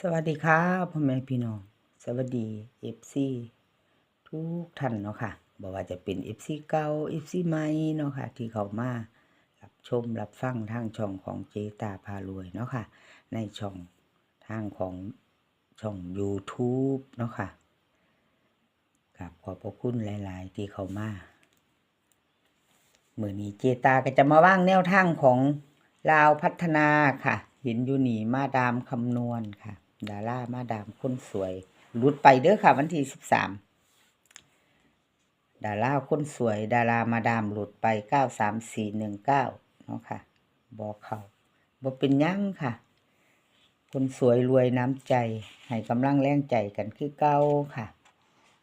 สวัสดีครับพ่อแม่พี่น้อง สวัสดีเอฟซีทุกท่านเนาะค่ะบอกว่าจะเป็นเอฟซีเก่าเอฟซีใหม่เนาะค่ะ ที่เขามารับชมรับฟังทางช่องของเจตาพารวยเนาะค่ะ ในช่องทางของช่อง YouTube เนาะค่ะกับขอบพระคุณหลาย ๆ ที่เขามาเมื่อนี้เจตาก็จะมาว่างแนวทางของลาวพัฒนาค่ะ เห็นอยู่นี่มาดามคำนวณค่ะ ดารามาดามคนสวยรุดไปเด้อค่ะ วันที่สิบสามดาราคนสวย ดารามาดามหลุดไปเก้าสามสี่หนึ่งเก้าเนาะค่ะบอกเขาบอเป็นยังค่ะ คนสวยรวยน้ำใจให้กำลังแรงใจกันคือเก้าค่ะ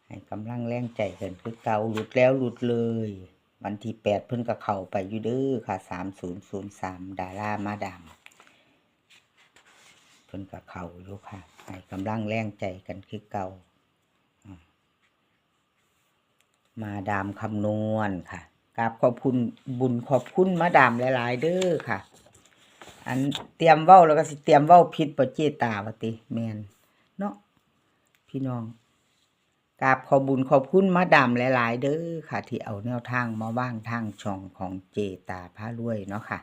ให้กำลังแรงใจกันคือเก่าหลุดแล้วหลุดเลย วันที่แปดเพิ่นก็เข้าไปอยู่เด้อค่ะสามศูนย์ศูนย์สามดารามาดาม พิ่นก็เขาอยู่ค่ะให้กำลังแรงใจกันคือเก่ามาดามคำนวณค่ะกราบขอบคุณบุญขอบคุณมาดามหลาย ๆ เด้อค่ะ อันเตรียมเว้าแล้วก็สิเตรียมเว้าผิดบ่เจตาวติแมนเนาะพี่น้องกราบขอบุญขอบคุณมาดามหลาย ๆ เด้อค่ะ ที่เอาแนวทางมาว่างทางช่องของเจตาพารวยเนาะค่ะ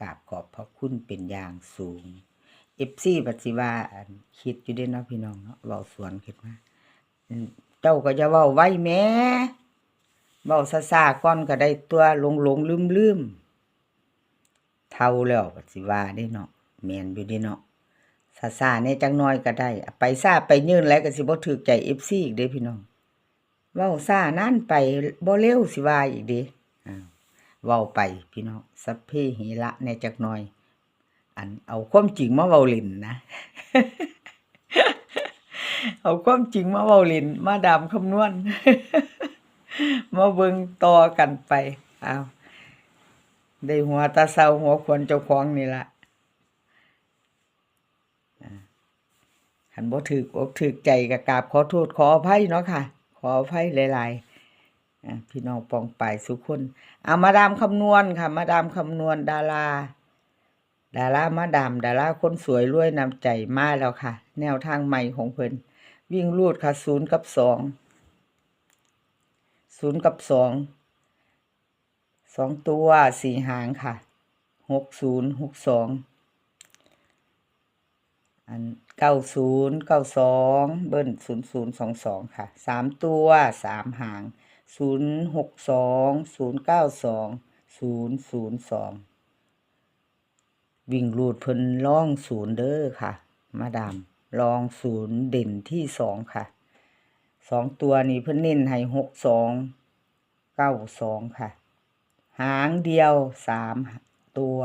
กราบขอบพระคุณเป็นอย่างสูง เอฟซีปัจจิวาคิดอยู่เด้เนาะพี่น้องเนาะเว้าสวนขึ้นมาเจ้าก็จะเว้าไว้แหม่เว้าซาซาก่อนก็ได้ตัวหลงหลงลืมลืมเท่าแล้วปัจจิวาได้เนาะแมนอยู่ด้เนาะซาซาเนี่ยจังน้อยก็ได้ ไปซาไปยืนแล้วก็สิบ่ถูกใจ FC อีกเด้พี่น้องเว้าซานั่นไปบ่เร็วสิว่าอีกเด้อ้าวเว้าไปพี่น้องสัพเพหิระแหน่จักหน่อย อันเอาความจริงมาเว้าล่นนะเอาความจริงมาเว้าล่นมาดามคำนวณมาเบิงต่อกันไปเอาได้หัวตาเศร้าหัวควรเจ้าของนี่ละหันบ่ถึกอกถึกใจกับกาบขอโทษขออภัยเนาะค่ะ ขออภัยหลายๆพี่น้องปองปายสุขคนเอามาดามคำนวณค่ะ มาดามคำนวณดารา ดารามาดามดาราคนสวยรวยนำใจมาแล้วค่ะ แนวทางใหม่ของเพิ่นวิ่งรูดค่ะศูนย์กับสองศูนย์กับสองสองตัวสี่หางค่ะหกศูนย์หกสองอันเก้าศูนย์เก้าสองเบิ้ลศูนย์ศูนย์สองสองค่ะสามตัวสามหางศูนย์หกสองศูนย์เก้าสองศูนย์ศูนย์สอง วิ่งรูดเพิ่นล่องศูนย์เด้อค่ะ มาดามลองศูนย์เด่นที่สองค่ะสองตัวนี้เพิ่นเน้นให้หกสองเก้าสองค่ะ หางเดียวสามตัว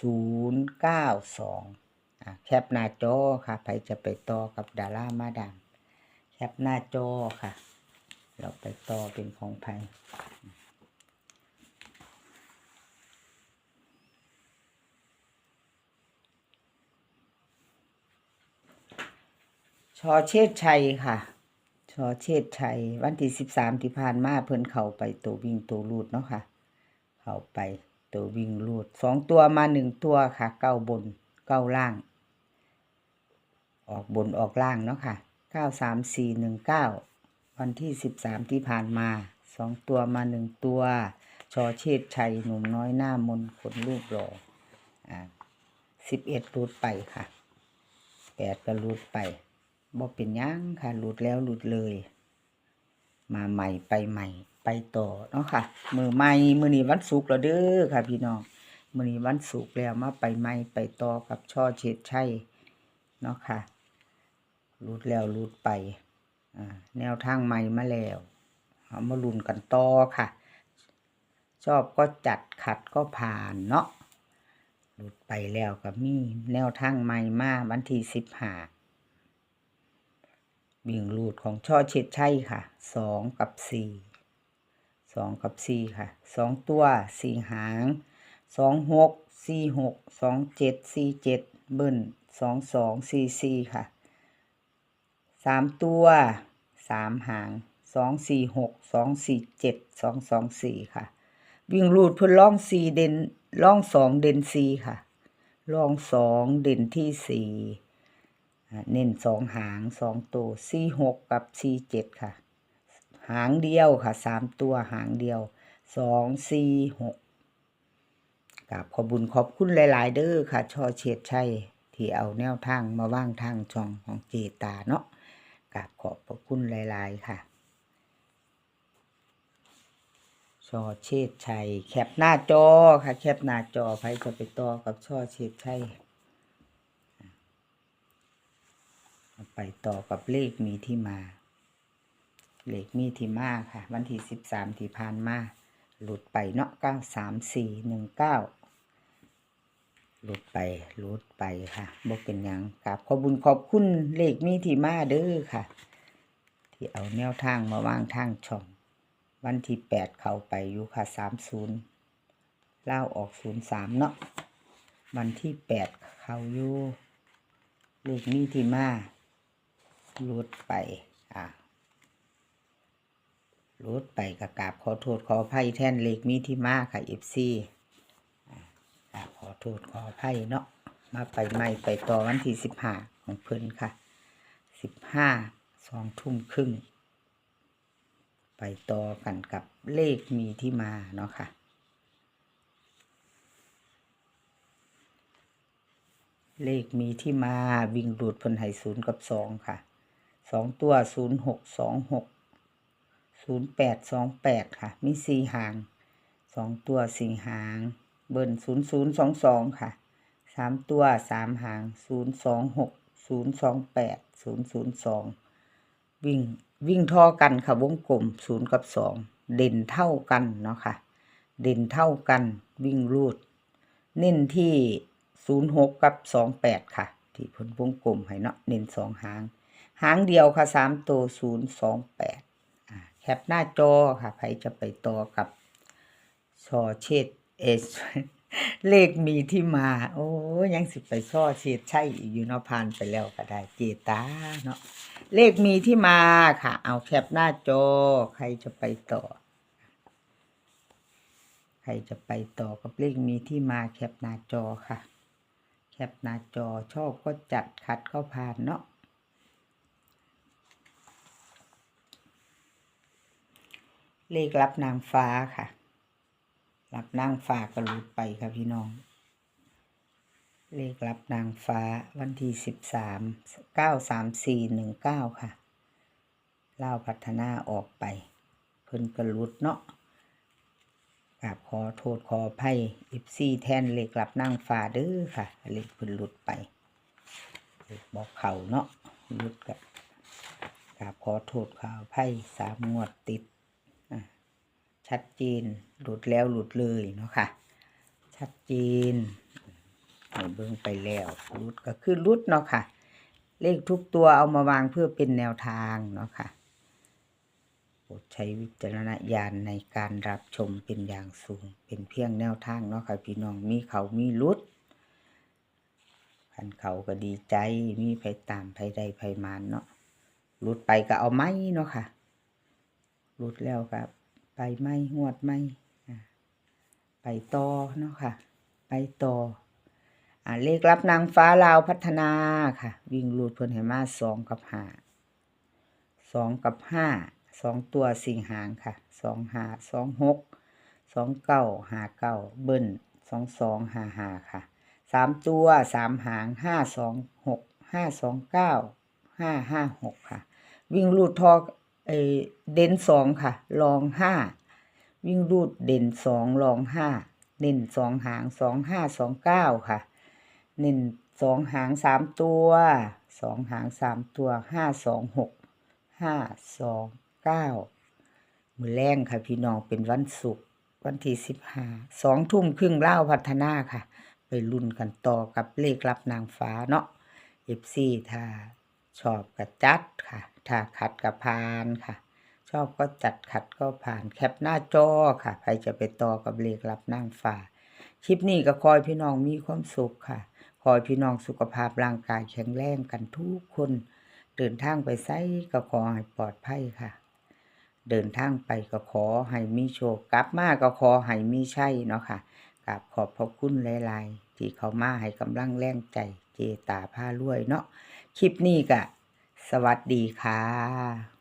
ศูนย์เก้าสองแคปหน้าจอค่ะใครจะไปต่อกับดารามาดามแคปหน้าจอค่ะ เราไปต่อเป็นของไท ชอเชษชัยค่ะ ชอเชษชัย วันที่สิบสามที่ผ่านมาเพิ่นเข้าไปตัววิ่งตัวรูดเนาะค่ะ เข้าไปตัววิ่งรูดสองตัวมาหนึ่งตัวค่ะ เก้าบนเก้าล่าง ออกบนออกล่างเนาะค่ะเก้าสามสี่หนึ่งเก้าวันที่สิบสามที่ผ่านมาสองตัวมาหนึ่งตัว ชอเชษชัยหนุ่มน้อยหน้ามนต์คนรูปหล่ออ่าสิบเอ็ดรูดไปค่ะแปดก็รูดไป บ่เป็นหยังค่ะรูดแล้วรูดเลย มาใหม่ไปใหม่ ไปต่อเนาะค่ะ มือใหม่มือนี้วันศุกร์แล้วเด้อค่ะ พี่น้องมือนี้วันศุกร์แล้วมาไปใหม่ไปต่อกับช่อเชษชัยเนาะค่ะรูดแล้วรูดไปแนวทางใหม่มาแล้วเอามาลุ้นกันต่อค่ะ ชอบก็จัดขัดก็ผ่านเนาะรูดไปแล้วก็มีแนวทางใหม่มาวันที่สิบห้า บิ่งรูดของช่อเช็ดชัยค่ะสองกับสี่สองกับสี่ค่ะสองตัวสี่หางสองหกสี่หกสองเจ็ดสี่เจ็ดเบิ้ลสองสองสี่สี่ค่ะสามตัวสามหางสองสี่หกสองสี่เจ็ดสองสองสี่ค่ะ วิ่งรูดเพื่อล่องสี่เด่นล่องสองเด่นสี่ค่ะล่องสองเด่นที่สี่ เน้นสองหางสองตัวสี่หกกับสี่เจ็ดค่ะ หางเดียวค่ะสามตัวหางเดียวสองสี่หกกับขอบุญขอบคุณหลาย ๆ เด้อค่ะช่อเฉียดชัยที่เอาแนวทางมาว่างทางช่องของเจตาเนาะกับขอบพระคุณหลาย ๆ ค่ะช่อเชษฐ์ชัย แคปหน้าจอค่ะ แคปหน้าจอใครจะไปต่อกับช่อเชษฐ์ชัย ไปต่อกับเลขมีที่มา เลขมีที่มาค่ะ วันที่สิบสามที่ผ่านมา หลุดไปเนาะเก้าสามสี่หนึ่งเก้าหลุดไปหลุดไปค่ะบ่เป็นยังกราบขอบุญขอบคุณเลขมีที่มาเด้อค่ะ ที่เอาแนวทางมาวางทางช่อง วันที่แปดเข้าไปอยู่ค่ะสามศูนย์เล่าออกศูนย์สามเนาะวันที่แปดเข้าอยู่เลขมีที่มา หลุดไป อะรุดไปกับกราบขอโทษขออภัยแทนเลขมีที่มาค่ะเอฟซีกราบขอโทษขออภัยเนาะ มาไปใหม่ไปต่อวันที่สิบห้าของเพิ่นค่ะ สิบห้าสองทุ่มครึ่ง ไปต่อกันกับเลขมีที่มาเนาะค่ะเลขมีที่มาวิ่งดูดพนให้ศูนย์กับสองค่ะ สองตัวศูนย์หกสองหกศูนย์แปดสองแปดค่ะ มีสี่หางสองตัวสี่หาง เบิ้ลศูนย์ศูนย์สองสองค่ะสามตัวสามหางศูนย์สองหกศูนย์สองแปดศูนย์ศูนย์สองวิ่งวิ่งท่อกันค่ะวงกลมศูนย์กับสองเด่นเท่ากันเนาะค่ะ เด่นเท่ากันวิ่งรูด เน้นที่ศูนย์หกกับสองแปดค่ะ ที่เพนวงกลมให้เนาะเน้นสองหาง หางเดียวค่ะสามตัวศูนย์สองแปดแคปหน้าจอค่ะใครจะไปต่อกับชอเชดเอสเลขมีที่มา โอ้ยังสิไปช่อเชดใช่อีกอยู่เนาะผ่านไปแล้วก็ได้เจตาเนาะเลขมีที่มาค่ะ เอาแคปหน้าจอ ใครจะไปต่อ ใครจะไปต่อกับเลขมีที่มาแคปหน้าจอค่ะ แคปหน้าจอชอบก็จัดคัดก็ผ่านเนาะ เลขรับนางฟ้าค่ะ รับนางฟ้าก็หลุดไปค่ะพี่น้อง เลขรับนางฟ้าวันที่สิบสามเก้าสามสี่หนึ่งเก้าค่ะเล่าพัฒนาออกไป เพิ่นกระลุดเนาะกราบขอโทษขออภัยอิฟซี่แทนเลขรับนางฟ้าเด้อค่ะเลขเพิ่นหลุดไปเลขบอกเข่าเนาะหลุดกับกราบขอโทษขออภัยสามงวดติด ชัดเจน หลุดแล้วหลุดเลยเนาะค่ะ ชัดเจนเบิ่งไปแล้วหลุดก็คือหลุดเนาะค่ะ เลขทุกตัวเอามาวางเพื่อเป็นแนวทางเนาะค่ะโปรดใช้วิจารณญาณในการรับชมเป็นอย่างสูง เป็นเพียงแนวทางเนาะค่ะพี่น้องมีเขามีหลุดขันเขาก็ดีใจมีไผตามไผใดไผมานเนาะหลุดไปก็เอาไม้เนาะค่ะหลุดแล้วครับ ไปไม่งวดไม่ไปต่อเนาะค่ะ ไปต่ออ่าเลขรับนางฟ้าลาวพัฒนาค่ะ วิ่งรูดเพิ่นให้มาสองกับห้าสองกับห้าสองตัวสี่หางค่ะสองห้าสองหกสองเก้าห้าเก้าเบิ้ลสองสองห้าห้าค่ะสามตัวสามหางห้าสองหกห้าสองเก้าห้าห้าหกค่ะ วิ่งรูดทอ เด่นสองค่ะรองห้าวิ่งรูดเด่นสองรองห้าเด่นสองหางสองห้าสองเก้าค่ะ เน้นสองหางสามตัวสองหางสามตัวห้าสองหกห้าสองเก้ามือแรงค่ะพี่น้องเป็นวันศุกร์วันที่สิบห้าสองทุ่มครึ่งเล่าพัฒนาค่ะ ไปรุ่นกันต่อกับเลขรับนางฟ้าเนาะเอฟซีถ้า ชอบก็จัดค่ะ ถ้าขัดก็พานค่ะ ชอบก็จัดขัดก็ผ่านแคปหน้าจอค่ะใครจะไปต่อกับเลขรับนางฟ้าคลิปนี้ก็คอยพี่น้องมีความสุขค่ะขอให้พี่น้องสุขภาพร่างกายแข็งแรงกันทุกคน เดินทางไปไสก็ขอให้ปลอดภัยค่ะ เดินทางไปก็ขอให้มีโชคกลับมาก็ขอให้มีชัยเนาะค่ะกราบขอบพระคุณหลาย ๆ ที่เขามาให้กำลังแรงใจเจตาผ้ารวยเนาะ คลิปนี้ก็สวัสดีค่ะ